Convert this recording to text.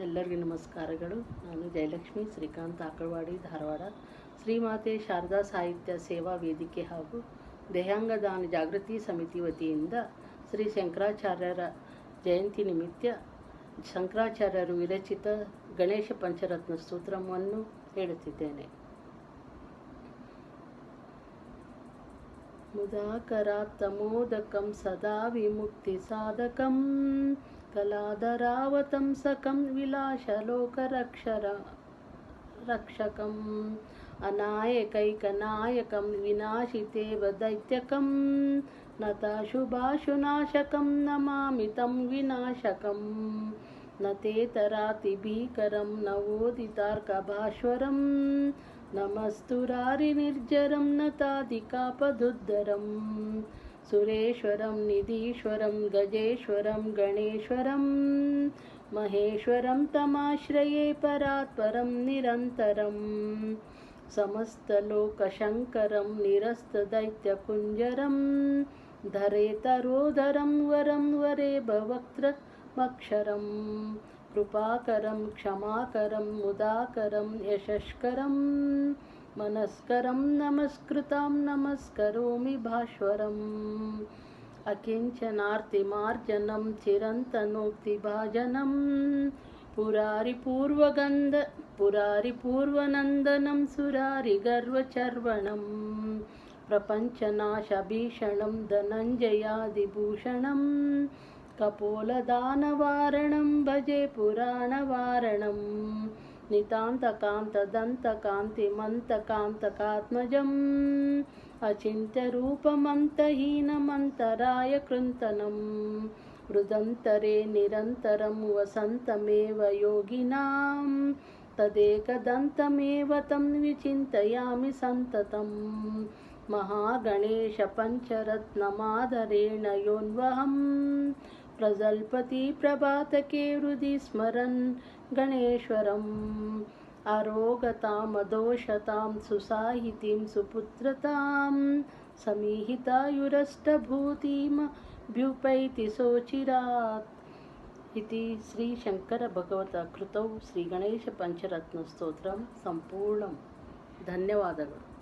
ಎಲ್ಲರಿಗೂ ನಮಸ್ಕಾರಗಳು. ನಾನು ಜಯಲಕ್ಷ್ಮಿ, ಶ್ರೀಕಾಂತ್ ಆಕಳವಾಡಿ, ಧಾರವಾಡ. ಶ್ರೀಮಾತೆ ಶಾರದಾ ಸಾಹಿತ್ಯ ಸೇವಾ ವೇದಿಕೆ ಹಾಗೂ ದೇಹಾಂಗದಾನ ಜಾಗೃತಿ ಸಮಿತಿ ವತಿಯಿಂದ ಶ್ರೀ ಶಂಕರಾಚಾರ್ಯರ ಜಯಂತಿ ನಿಮಿತ್ತ ಶಂಕರಾಚಾರ್ಯರು ವಿರಚಿತ ಗಣೇಶ ಪಂಚರತ್ನ ಸೂತ್ರವನ್ನು ಹೇಳುತ್ತಿದ್ದೇನೆ. ಮುದಾಕರಾತ್ತಮೋದಕಂ ಸದಾ ವಿಮುಕ್ತಿ ಸಾಧಕಂ. विमुक्तिसाधकं कलाधरावतंसकं विलासलोकरक्षर रक्षकम्। अनायकैकनायकं विनाशितेव दैत्यकं। नताशुभाशुनाशकं नमामि तं विनाशकं न तेतरातिभीकरं नवोदितार्कभास्वरं नमस्तुरारिनिर्जरं नतादिकापदुद्धरं सुरेश्वरं निधीश्वरं गजेश्वरं गणेश्वरं महेश्वरं तमाश्रये परात्परं निरन्तरं समस्तलोकशङ्करं निरस्तदैत्यकुञ्जरं धरेतरोदरं वरं वरे भवक्त्रमक्षरं कृपाकरं क्षमाकरं मुदाकरं यशस्करं मनस्करं नमस्कृतं नमस्करोमि भास्वरम्। अकिञ्चनार्तिमार्जनं चिरन्तनोक्तिभाजनं पुरारिपूर्वगन्ध पुरारिपूर्वनन्दनं सुरारिगर्वचर्वणं प्रपञ्चनाशभीषणं धनञ्जयादिभूषणं कपोलदानवारणं भजे पुराणवारणं नितान्तकान्तदन्तकान्तिमन्तकान्तकात्मजम् अचिन्त्यरूपमन्तहीनमन्तराय कृन्तनं हृदन्तरे निरन्तरं वसन्तमेव योगिनां तदेकदन्तमेव तं विचिन्तयामि सन्ततं महागणेशपञ्चरत्नमादरेण योन्वहं प्रजल्पति प्रभातके हृदि स्मरन् गणेश्वरम्। अरोगतामदोषतां सुसाहितिं सुपुत्रतां समीहितायुरष्टभूतिमभ्युपैति सोचिरात्। इति श्रीशङ्करभगवतः कृतौ श्रीगणेशपञ्चरत्नस्तोत्रं सम्पूर्णं धन्यवादः।